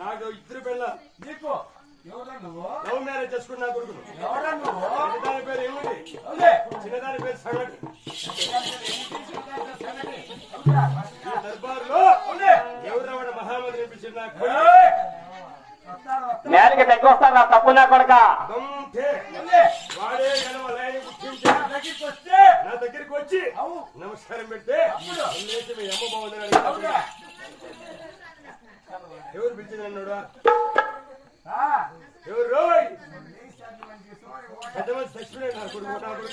నాకు ఇద్దరు పిల్ల నీకు ఎవరా నువ్వు? లవ్ మ్యారేజ్ చేసుకున్న నా కొడుకును. ఎవరా నువ్వు? చిన్నదాని పేరు ఏమిటి? చిన్నదాని పేరు సంగటి. అవునా ఈ దర్బార్లో ఎవరు రావడం మహామంత్రి నా! వస్తాడు వస్తాడు నేలకి తగ్గొస్తారా తప్పు నా కొడక. వాడే నా దగ్గరికి వచ్చి నమస్కారం పెడితే అమ్మ బాగుందని అవునా అడిగాడు. ఎవరు పిలిచింది అన్నాడు ఎవరు పెద్ద మంది చచ్చిపోయాడు నా కొడుకు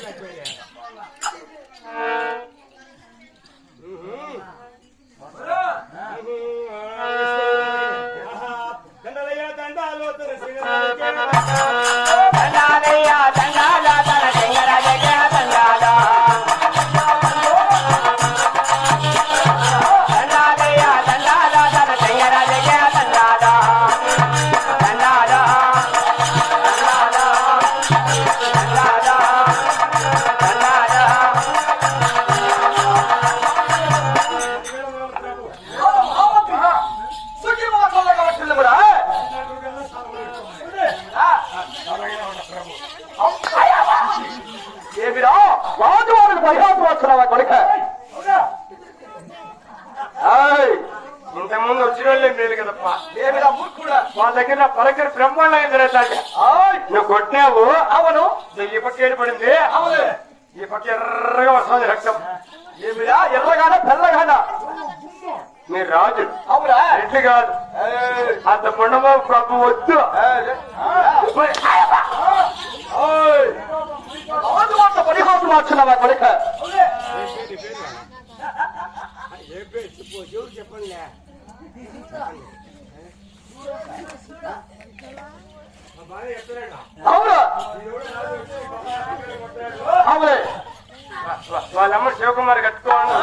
కదప్పా ఏమిరా మూర్ఖుడా? వాళ్ళ దగ్గర బ్రహ్మాండంగా తిరగటాక ఆయ్ నువ్వు కొట్టినావు. అవును. ఈ పక్క ఏర్పడింది అవును. ఈ పక్క ఎర్రగా వస్తుంది రక్తం. ఏమిరా? ఎర్రగానా తెల్లగానా? మీరు రాజు. అవునా? రెడ్డి కాదు. అంత ముండమో ప్రభు వద్దు. పరిహాసం వచ్చినవా కొడుక చెప్పండి? మా అవును. వాళ్ళ అవునే. అమ్మ శివకుమార్ కట్టుకోండి.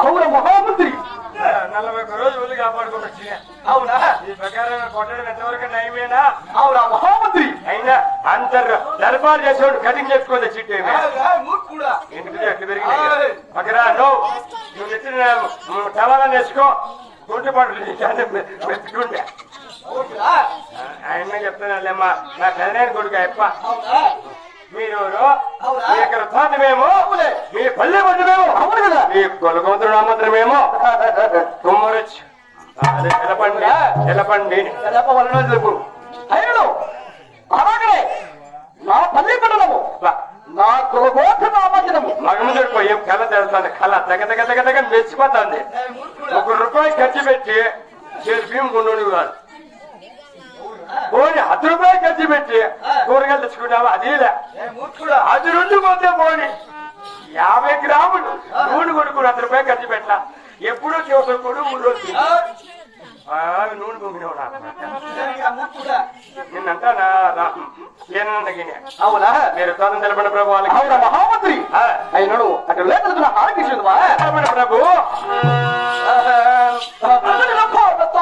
అవున మహామంత్రి. నలభై ఒక్క రోజు ఊళ్ళు కాపాడుకోవచ్చు అవునా? నయమేనా మహామంత్రి? అయినా దర్బార్ చేసేవాడు కటింగ్ చేసుకోండి చిట్టు ఏమి? మూర్ఖుడా. ఎందుకు ఎట్లు పెరిగినాయి పక్కరా నువ్వు నువ్వు వేసుకో. పడుతుంది మూర్ఖుడా ఆయన నా పెదనాయన కొడుకు అప్ప మీరు అవునా? మీ ఇక్కడ తాతమేమో మీ పల్లె అవును కదా? మీ కొలగోతుడు మాత్రమేమో. కుమ్మరొచ్చు అదే తెలపండి తెలపండి. చెప్పవలను చెప్పు. అయినను అలాగే నా పల్లి పట్టణము నా కులగోత నామజనము. మగముందుకు పోయి కళ తెలుస్తుంది కళ తగ తగ తగ తగ మెచ్చిపోతుంది ఒక రూపాయి ఖర్చు పెట్టి భీము కొనుడు కాదు. పోనీ పది రూపాయలు ఖర్చు పెట్టి కూరగాయలు తెచ్చుకున్నావా అదేలే అది రెండు పోతే పోనీ. యాభై గ్రాములు. నూనె కొనుక్కుని వంద రూపాయలు ఖర్చు పెట్టా ఎప్పుడో చివరి కొడు మూడు రోజులు బాగా నూనె పొంగినావు నాకు మూర్ఖుడా నిన్నంతా నా రా- ఏనన్నగినే అవునా? మీరు తోదం తెలపండి ప్రభు వాళ్ళకి. అవునా మహామంత్రి? ఆ, అయినను అటు లేఖలు ఆలకించుదువా తెలపండి ప్రభు. మహాభారత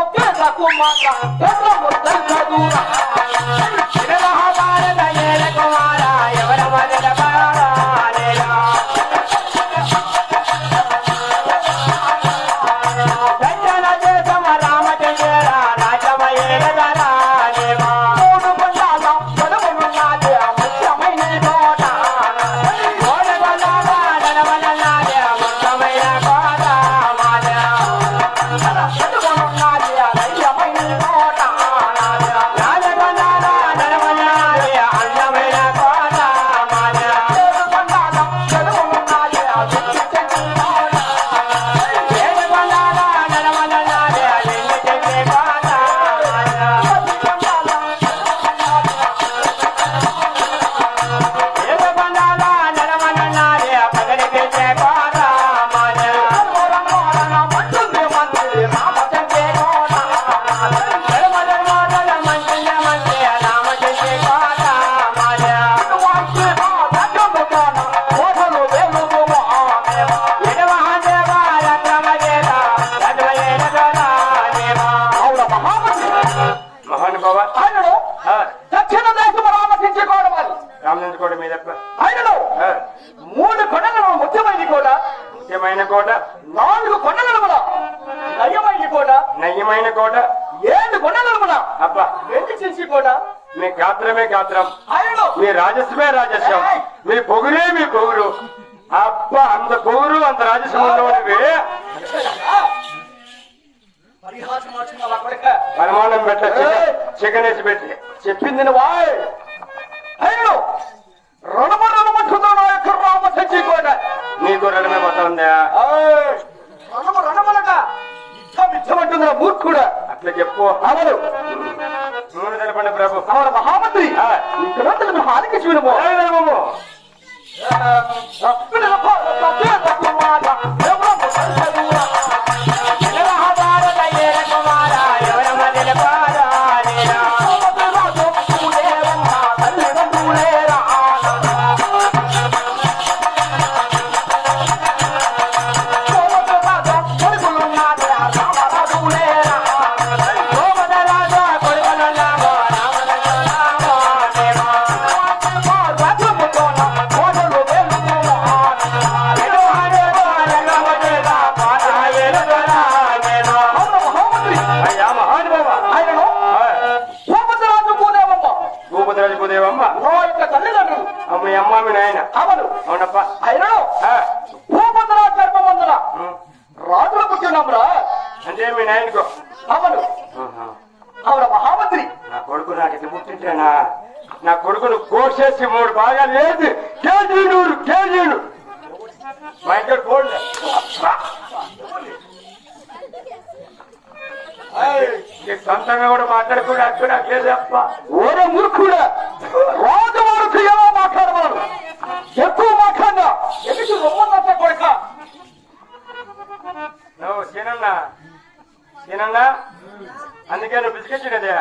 గాత్రమే గాత్రం. మీ రాజస్వమే రాజస్వం మీ పొగురే మీ పొగురు. అబ్బా అంత పొగురు అంత రాజస్వం ఉన్నవాడివి పరిమాణం పెట్ట చికెన్ వేసి పెట్టి. చెప్పింది వాయ్ ఆయనలో రణమ రణమంటుందో నా యొక్క రామ సచ్చి కూడా నీకు రణమే యుద్ధమంటుందా మూర్ఖుడా. అట్లా చెప్పు. అవరు తెలపండి ప్రభు. మహామంత్రి ఆ. ఇక్కడ తెలుగు హారికి అవునప్ప. ఆ, రాజుల పుట్టినమ్రా అంటే మీ నాయనకు. అవను మహామంత్రి. నా కొడుకు నాకు పుట్టింటేనా? నా కొడుకును కోసేసి మూడు బాగా లేదు కేజీ నూరు కేజీలు మా ఇంట్లో ఈ సొంతంగా కూడా మాట్లాడకుండా అక్కడ లేదు అప్ప ఓరే మూర్ఖుడా. తినంగా? అందుకే నువ్వు బిస్కెట్ తినదే